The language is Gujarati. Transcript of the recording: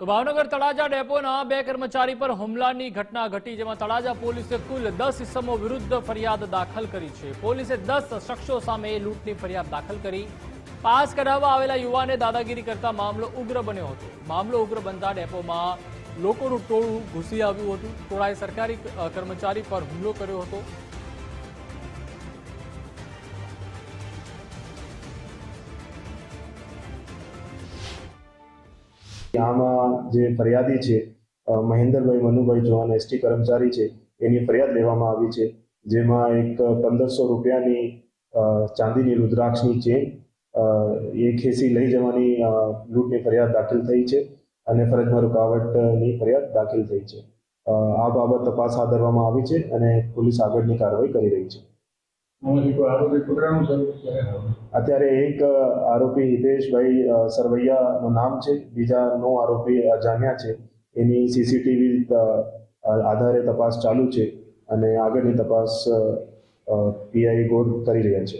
તો ભાવનગર તળાજા ડેપોના બે કર્મચારી પર હુમલાની ઘટના ઘટી જેમાં તળાજા પોલીસે કુલ દસ ઇસમો વિરુદ્ધ ફરિયાદ દાખલ કરી છે. પોલીસે દસ શખ્સો સામે લૂંટની ફરિયાદ દાખલ કરી. પાસ કઢાવવા આવેલા યુવાને દાદાગીરી કરતા મામલો ઉગ્ર બન્યો હતો. મામલો ઉગ્ર બનતા ડેપોમાં લોકોનું ટોળું ઘૂસી આવ્યું હતું. ટોળાએ સરકારી કર્મચારી પર હુમલો કર્યો હતો. આમાં જે ફરિયાદી છે મહેન્દ્રભાઈ મનુભાઈ ચૌહાણ, એસટી કર્મચારી છે, એની ફરિયાદ લેવામાં આવી છે, જેમાં એક પંદરસો રૂપિયાની ચાંદીની રુદ્રાક્ષની ચેન એ ખેસી લઈ જવાની લૂંટની ફરિયાદ દાખલ થઈ છે અને ફરજમાં રૂકાવટની ફરિયાદ દાખલ થઈ છે. આ બાબત તપાસ હાથ ધરવામાં આવી છે અને પોલીસ આગળની કાર્યવાહી કરી રહી છે. અત્યારે એક આરોપી હિતેશભાઈ સરવૈયા સરવૈયાનું નામ છે. બીજા નો આરોપી અજાણ્યા છે. એની સીસીટીવી આધારે તપાસ ચાલુ છે અને આગળની તપાસ પીઆઈ ગોળ કરી રહ્યા છે.